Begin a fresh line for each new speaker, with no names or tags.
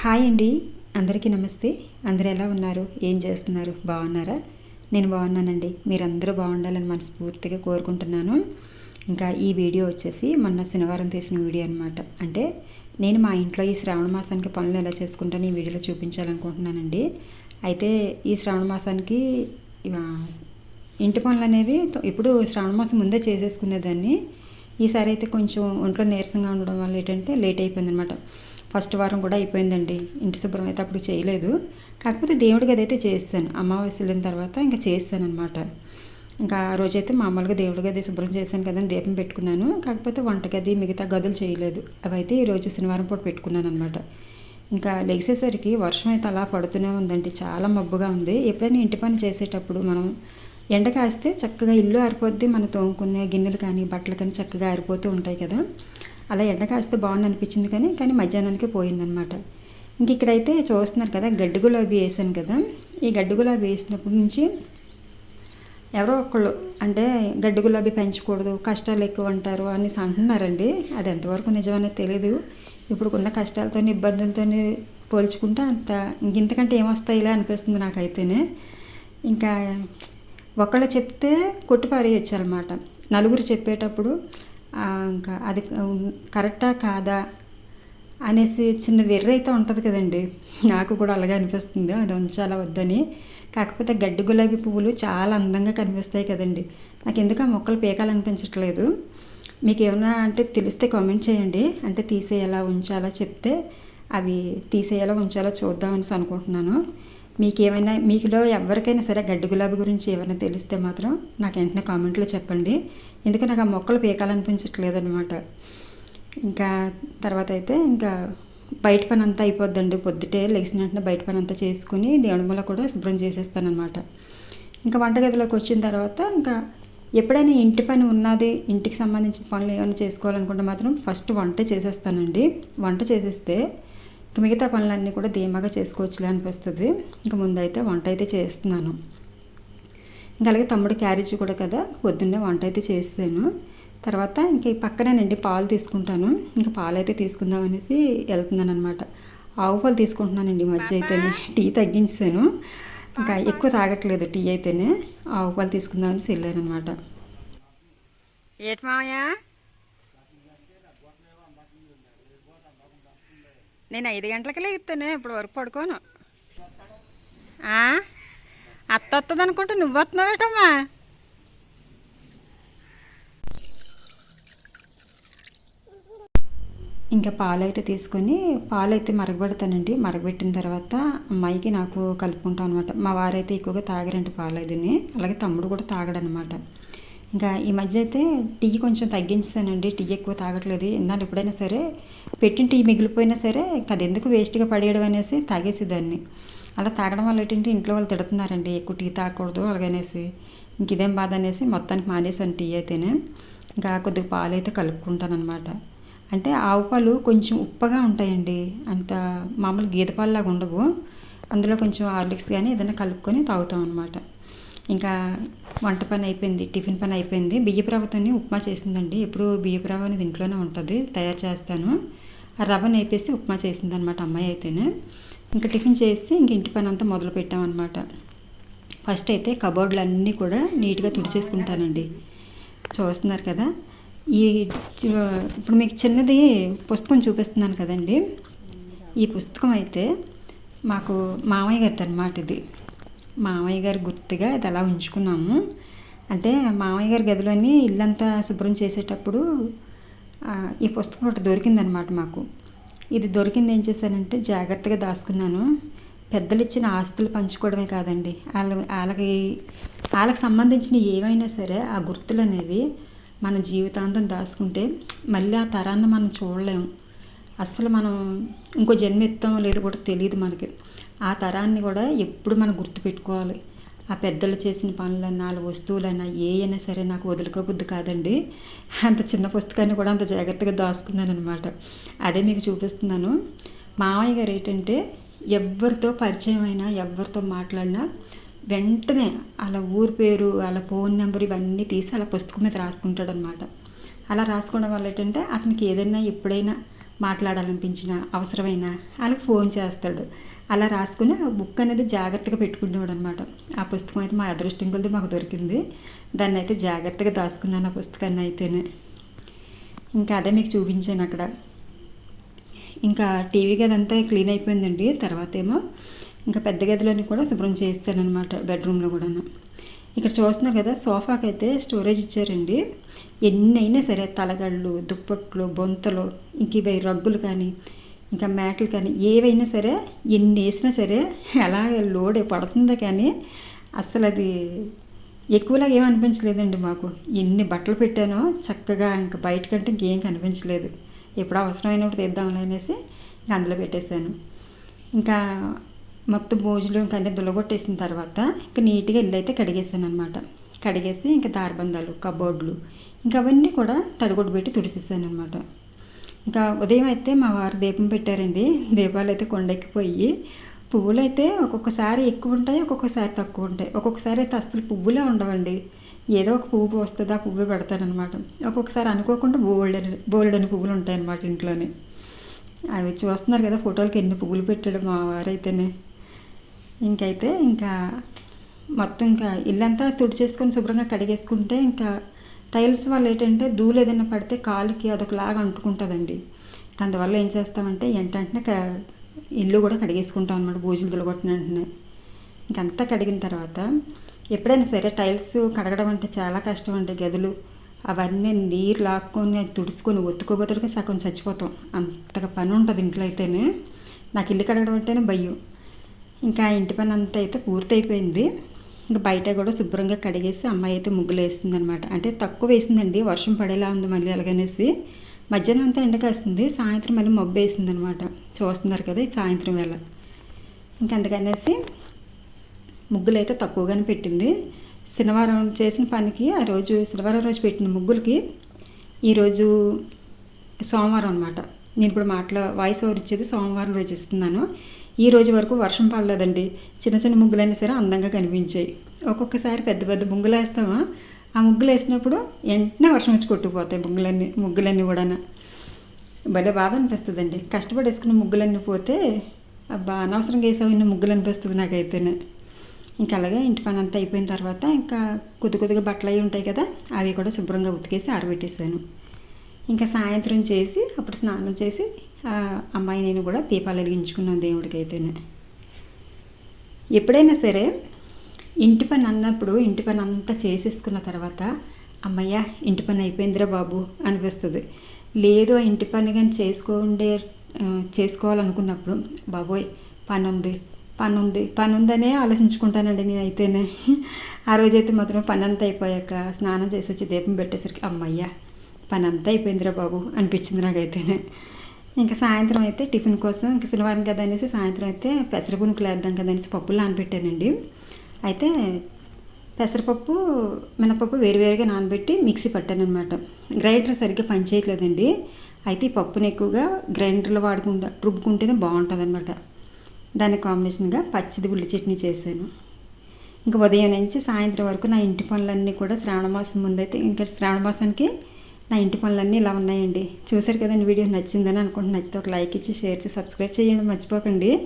Hi అండి. అందరికీ నమస్తే. అందరూ ఎలా ఉన్నారు? ఏం చేస్తున్నారు? బాగున్నారా? నేను బాగున్నానండి. మీరందరూ బాగుండాలని మనస్ఫూర్తిగా కోరుకుంటున్నాను. ఇంకా ఈ వీడియో వచ్చేసి మొన్న శనివారం తీసిన వీడియో అనమాట అంటే నేను మా ఇంట్లో ఈ శ్రావణ మాసానికి పనులు ఎలా చేసుకుంటాను ఈ వీడియోలో చూపించాలనుకుంటున్నానండి. అయితే ఈ శ్రావణ మాసానికి ఇంటి పనులు అనేవి ఇప్పుడు శ్రావణ మాసం ముందే చేసేసుకునేదాన్ని. ఈసారి అయితే కొంచెం ఒంట్లో నీరసంగా ఉండడం వల్ల ఏంటంటే లేట్ అయిపోయింది అనమాట ఫస్ట్ వారం కూడా అయిపోయిందండి. ఇంటి శుభ్రం అయితే అప్పుడు చేయలేదు. కాకపోతే దేవుడికి అదైతే చేస్తాను. అమావాస్య వెళ్ళిన తర్వాత ఇంకా చేస్తాను అనమాట ఇంకా ఆ రోజైతే మామూలుగా దేవుడి గది శుభ్రం చేశాను కదా అని దీపం పెట్టుకున్నాను. కాకపోతే వంటగది మిగతా గదులు చేయలేదు. అవైతే ఈరోజు శనివారం పూట పెట్టుకున్నాను అనమాట ఇంకా లెగిసేసరికి వర్షం అయితే అలా పడుతూనే ఉందండి. చాలా మబ్బుగా ఉంది. ఎప్పుడైనా ఇంటి పని చేసేటప్పుడు మనం ఎండ కాస్తే చక్కగా ఇల్లు ఆరిపోద్ది. మనం తోముకునే గిన్నెలు కానీ బట్టలు కానీ చక్కగా ఆరిపోతూ ఉంటాయి కదా. అలా ఎండ కాస్తే బాగుంది అనిపించింది కానీ కానీ మధ్యాహ్నానికి పోయిందనమాట. ఇంక ఇక్కడైతే చూస్తున్నారు కదా గడ్డి గులాబీ వేసాను కదా. ఈ గడ్డి గులాబీ వేసినప్పటి నుంచి ఎవరో ఒకళ్ళు అంటే గడ్డి గులాబీ పెంచకూడదు కష్టాలు ఎక్కువ అంటారు అనేసి అంటున్నారండి. అది ఎంతవరకు నిజమనేది తెలియదు ఇప్పుడు ఉన్న కష్టాలతో ఇబ్బందులతో పోల్చుకుంటే అంత ఇంతకంటే ఇలా అనిపిస్తుంది నాకైతేనే. ఇంకా ఒకళ్ళు చెప్తే కొట్టుపారేయచ్చు అనమాట నలుగురు చెప్పేటప్పుడు ఇంకా అది కరెక్టా కాదా అనేసి చిన్న వెర్ర అయితే ఉంటుంది కదండి. నాకు కూడా అలాగే అనిపిస్తుంది. అది ఉంచాలా వద్దని. కాకపోతే గడ్డి గులాబీ పువ్వులు చాలా అందంగా కనిపిస్తాయి కదండి. నాకు ఎందుకు ఆ మొక్కలు పీకాలనిపించట్లేదు మీకు ఏమైనా అంటే తెలిస్తే కామెంట్ చేయండి. అంటే తీసేయాలా ఉంచాలా చెప్తే అవి తీసేయాలా ఉంచాలా చూద్దామని అనుకుంటున్నాను. మీకు ఏమైనా మీకులో ఎవరికైనా సరే గడ్డి గులాబీ గురించి ఏమైనా తెలిస్తే మాత్రం నాకు వెంటనే కామెంట్లో చెప్పండి. ఎందుకంటే నాకు ఆ మొక్కలు పీకాలనిపించట్లేదు అనమాట ఇంకా తర్వాత అయితే ఇంకా బయట పని అంతా అయిపోద్దండి. పొద్దుటే లెగిసిన వెంటనే బయట పని అంతా చేసుకుని దేవుడి మూల కూడా శుభ్రం చేసేస్తానమాట ఇంకా వంటగదిలోకి వచ్చిన తర్వాత ఇంకా ఎప్పుడైనా ఇంటి పని ఉన్నది ఇంటికి సంబంధించిన పనులు ఏమైనా చేసుకోవాలనుకుంటే మాత్రం ఫస్ట్ వంట చేసేస్తానండి. వంట చేసేస్తే మిగతా పనులన్నీ కూడా ధీమాగా చేసుకోవచ్చులే అనిపిస్తుంది. ఇంకా ముందైతే వంట అయితే చేస్తున్నాను. ఇంకా అలాగే తమ్ముడు క్యారేజ్ కూడా కదా పొద్దున్నే వంట అయితే చేస్తాను. తర్వాత ఇంక ఈ పక్కనేనండి పాలు తీసుకుంటాను. ఇంకా పాలు అయితే తీసుకుందాం అనేసి వెళ్తున్నాను అనమాట ఆవు పాలు తీసుకుంటున్నానండి మధ్య అయితేనే. టీ తగ్గించాను. ఇంకా ఎక్కువ తాగట్లేదు టీ అయితేనే. ఆవు పాలు తీసుకుందాం అనేసి వెళ్ళాను అనమాట
ఏటి మామయ్య నేను ఐదు గంటలకి లేగుతాను ఇప్పుడు వరకు పడుకోను. అత్త వస్తుంది అనుకుంటే నువ్వు వస్తున్నావేటమ్మా
ఇంకా పాలు అయితే తీసుకొని పాలు అయితే మరగబెడతానండి. మరగబెట్టిన తర్వాత అమ్మాయికి నాకు కలుపుకుంటాం అనమాట మా వారైతే ఎక్కువగా తాగరండి పాలు అయితేని అలాగే తమ్ముడు కూడా తాగడనమాట. ఇంకా ఈ మధ్య అయితే టీ కొంచెం తగ్గించానండి టీ ఎక్కువ తాగట్లేదు. ఎన్నాళ్ళు ఎప్పుడైనా సరే పెట్టిన టీ మిగిలిపోయినా సరే ఇంకా అది ఎందుకు వేస్ట్గా పడేయడం అనేసి తాగేసేదాన్ని అలా తాగడం వల్ల ఏంటంటే ఇంట్లో వాళ్ళు తిడుతున్నారండి. ఎక్కువ టీ తాగకూడదు అలాగనేసి. ఇంక ఇదేం బాధ అనేసి మొత్తానికి మానేసాను టీ అయితేనే. ఇంకా కొద్దిగా పాలు అయితే కలుపుకుంటాను అనమాట అంటే ఆవు పాలు కొంచెం ఉప్పగా ఉంటాయండి. అంత మామూలు గేదె పాలులాగా ఉండవు. అందులో కొంచెం హార్లిక్స్ కానీ ఏదైనా కలుపుకొని తాగుతాం అనమాట ఇంకా వంట పని అయిపోయింది టిఫిన్ పని అయిపోయింది. బియ్యపు ఉప్మా చేసిందండి. ఎప్పుడు బియ్యపు రవ్వ అనేది ఇంట్లోనే ఉంటుంది తయారు చేస్తాను. ఆ రవ్వ నేపేసి ఉప్మా చేసింది అనమాట అమ్మాయి అయితేనే. ఇంకా టిఫిన్ చేసి ఇంక ఇంటి పని అంతా మొదలు పెట్టామన్నమాట ఫస్ట్ అయితే కబోర్డ్లు అన్నీ కూడా నీట్గా తుడిచేసుకుంటానండి. చూస్తున్నారు కదా ఈ ఇప్పుడు మీకు చిన్నది పుస్తకం చూపిస్తున్నాను కదండి. ఈ పుస్తకం అయితే మాకు మామయ్య గారిది అనమాట ఇది. మామయ్య గారి గుర్తుగా ఇది అలా ఉంచుకున్నాము. అంటే మామయ్య గారి గదిలోని ఇల్లంతా శుభ్రం చేసేటప్పుడు ఈ పుస్తకం ఒకటి దొరికిందనమాట మాకు. ఇది దొరికింది ఏం చేశానంటే జాగ్రత్తగా దాచుకున్నాను. పెద్దలు ఇచ్చిన ఆస్తులు పంచుకోవడమే కాదండి. వాళ్ళ వాళ్ళకి వాళ్ళకి సంబంధించిన ఏవైనా సరే ఆ గుర్తులు అనేవి మన జీవితాంతం దాచుకుంటే మళ్ళీ ఆ తరాన్ని మనం చూడలేము అసలు మనం ఇంకో జన్మ ఎత్తామో లేదో కూడా తెలియదు మనకి. ఆ తరాన్ని కూడా ఎప్పుడు మనం గుర్తుపెట్టుకోవాలి. ఆ పెద్దలు చేసిన పనులన్నా వాళ్ళ వస్తువులన్నా ఏ అయినా సరే నాకు వదులుకోబుద్ది కాదండి. అంత చిన్న పుస్తకాన్ని కూడా అంత జాగ్రత్తగా దాచుకున్నాను అనమాట అదే మీకు చూపిస్తున్నాను. మామయ్య గారు ఏంటంటే ఎవరితో పరిచయం అయినా ఎవరితో మాట్లాడినా వెంటనే అలా ఊరి పేరు వాళ్ళ ఫోన్ నెంబర్ ఇవన్నీ తీసి అలా పుస్తకం మీద రాసుకుంటాడు అనమాట అలా రాసుకోవడం వల్ల ఏంటంటే అతనికి ఏదైనా ఎప్పుడైనా మాట్లాడాలనిపించినా అవసరమైన వాళ్ళకి ఫోన్ చేస్తాడు. అలా రాసుకుని బుక్ అనేది జాగ్రత్తగా పెట్టుకునేవాడు అనమాట ఆ పుస్తకం అయితే మా అదృష్టం కొద్ది మాకు దొరికింది. దాన్ని అయితే జాగ్రత్తగా దాచుకున్నాను ఆ పుస్తకాన్ని అయితేనే. ఇంకా అదే మీకు చూపించాను అక్కడ. ఇంకా టీవీ గది అంతా క్లీన్ అయిపోయిందండి. తర్వాత ఏమో ఇంకా పెద్ద గదిలోని కూడా శుభ్రం చేస్తానమాట బెడ్రూమ్లో కూడాను. ఇక్కడ చూస్తున్నారు కదా సోఫాకి అయితే స్టోరేజ్ ఇచ్చారండి. ఎన్నైనా సరే తలగళ్ళు దుప్పట్లు బొంతలు ఇంక ఇవి రగ్గులు కానీ ఇంకా మేకలు కానీ ఏవైనా సరే ఎన్ని వేసినా సరే ఎలా లోడ్ పడుతుందో కానీ అసలు అది ఎక్కువలా ఏం అనిపించలేదండి మాకు. ఎన్ని బట్టలు పెట్టానో చక్కగా ఇంకా బయటకంటే ఇంకేం కనిపించలేదు. ఎప్పుడు అవసరమైనప్పుడు తీద్దాంలే అనేసి ఇంకా అందులో పెట్టేశాను. ఇంకా మొత్తం భోజనం ఇంకా అన్ని దులగొట్టేసిన తర్వాత ఇంకా నీట్గా ఇల్లు అయితే కడిగేసాను అనమాట కడిగేసి ఇంకా దారబంధాలు కబోర్డులు ఇంకా అవన్నీ కూడా తడిగొట్టు పెట్టి తుడిసేసాను అనమాట ఇంకా ఉదయం అయితే మా వారు దీపం పెట్టారండి. దీపాలు అయితే కొండెక్కిపోయి పువ్వులు అయితే ఒక్కొక్కసారి ఎక్కువ ఉంటాయి ఒక్కొక్కసారి తక్కువ ఉంటాయి. ఒక్కొక్కసారి అయితే అసలు పువ్వులే ఉండవండి. ఏదో ఒక పువ్వు పోస్తుంది ఆ పువ్వు పెడతానమాట ఒక్కొక్కసారి అనుకోకుండా బోల్డెన్ బోల్డెన్ పువ్వులు ఉంటాయన్నమాట ఇంట్లోనే. అవి చూస్తున్నారు కదా ఫోటోలకి ఎన్ని పువ్వులు పెట్టాడు మా వారైతేనే ఇంకైతే ఇంకా మొత్తం ఇంకా ఇల్లంతా తుడిచేసుకొని శుభ్రంగా కడిగేసుకుంటే ఇంకా టైల్స్ వల్ల ఏంటంటే ధూళి ఏదైనా పడితే కాలుకి అదొకలాగా అంటుకుంటుందండి. అందువల్ల ఏం చేస్తామంటే ఏంటంటే క- ఇల్లు కూడా కడిగేసుకుంటాం అనమాట భోజనం దులగొట్టిన వెంటనే. ఇంకంతా కడిగిన తర్వాత ఎప్పుడైనా సరే టైల్స్ కడగడం అంటే చాలా కష్టం అండి గదులు. అవన్నీ నీరు లాక్కొని అది తుడుచుకొని ఒత్తుకోబోతుడికి సగం చచ్చిపోతాం. అంతగా పని ఉంటుంది ఇంట్లో అయితేనే. నాకు ఇల్లు కడగడం అంటేనే భయం. ఇంకా ఇంటి పని అంతా అయితే పూర్తయిపోయింది. ఇంకా బయట కూడా శుభ్రంగా కడిగేసి అమ్మాయి అయితే ముగ్గులు వేసింది అనమాట అంటే తక్కువ వేసిందండి వర్షం పడేలా ఉంది మళ్ళీ అలాగనేసి. మధ్యాహ్నం అంతా ఎండకేస్తుంది సాయంత్రం మళ్ళీ మబ్బు వేసిందనమాట. చూస్తున్నారు కదా ఈ సాయంత్రం వేళ. ఇంకా అందుకనేసి ముగ్గులు అయితే తక్కువగానే పెట్టింది. శనివారం చేసిన పనికి ఆ రోజు శనివారం రోజు పెట్టిన ముగ్గులకి ఈరోజు సోమవారం అనమాట. నేను ఇప్పుడు మాటలో వాయిస్ ఓవర్ ఇచ్చేది సోమవారం రోజు ఇస్తున్నాను. ఈ రోజు వరకు వర్షం పడలేదండి. చిన్న చిన్న ముగ్గులైనా సరే అందంగా కనిపించాయి. ఒక్కొక్కసారి పెద్ద పెద్ద ముగ్గులు వేస్తామా? ఆ ముగ్గులు వేసినప్పుడు వెంటనే వర్షం వచ్చి కొట్టుకుపోతాయి ముగ్గులన్నీ ముగ్గులన్నీ కూడా భలే బాధ అనిపిస్తుందండి. కష్టపడి వేసుకున్న ముగ్గులన్నీ పోతే అబ్బా అనవసరంగా వేసామన్న ముగ్గులు అనిపిస్తుంది నాకైతేనే. ఇంకా అలాగే ఇంటి పని అంతా అయిపోయిన తర్వాత ఇంకా కొద్ది కొద్దిగా బట్టలు అవి ఉంటాయి కదా అవి కూడా శుభ్రంగా ఉతికేసి ఆరబెట్టేసాను ఇంకా సాయంత్రం చేసి అప్పుడు స్నానం చేసి అమ్మాయి నేను కూడా దీపాలు వెలిగించుకున్నాను దేవుడికైతేనే. ఎప్పుడైనా సరే ఇంటి పని అన్నప్పుడు ఇంటి పని అంతా చేసేసుకున్న తర్వాత అమ్మయ్య ఇంటి పని అయిపోయిందిరా బాబు అనిపిస్తుంది. లేదు ఇంటి పని కానీ చేసుకోండే చేసుకోవాలనుకున్నప్పుడు బాబోయ్ పని ఉంది పని ఉంది పని ఉందనే ఆలోచించుకుంటానండి నేను అయితేనే ఆ రోజైతే మాత్రం పని అంతా అయిపోయాక స్నానం చేసి వచ్చి దీపం పెట్టేసరికి అమ్మయ్య పని అంతా అయిపోయిందిరా బాబు అనిపించింది నాకైతేనే. ఇంకా సాయంత్రం అయితే టిఫిన్ కోసం ఇంకా శనివారం కదా అనేసి సాయంత్రం అయితే పెసరపునుకులు వేద్దాం కదా అనేసి పప్పులు నానబెట్టానండి. అయితే పెసరపప్పు మినపప్పు వేరువేరుగా నానబెట్టి మిక్సీ పట్టాను అనమాట గ్రైండర్ సరిగ్గా పనిచేయట్లేదండి అయితే ఈ పప్పుని ఎక్కువగా గ్రైండర్లో వాడుకుంటా రుబ్బుకుంటేనే బాగుంటుంది అనమాట దాని కాంబినేషన్గా పచ్చిది ఉల్లి చట్నీ చేశాను. ఇంకా ఉదయం నుంచి సాయంత్రం వరకు నా ఇంటి పనులన్నీ కూడా శ్రావణ మాసం ముందైతే ఇంకా శ్రావణ మాసానికి నా ఇంటి పనులన్నీ ఇలా ఉన్నాయండి. చూసారు కదండి వీడియో నచ్చిందని అనుకుంటున్నా. నచ్చితే ఒక లైక్ ఇచ్చి షేర్ చేసి సబ్స్క్రైబ్ చేయండి. మర్చిపోకండి.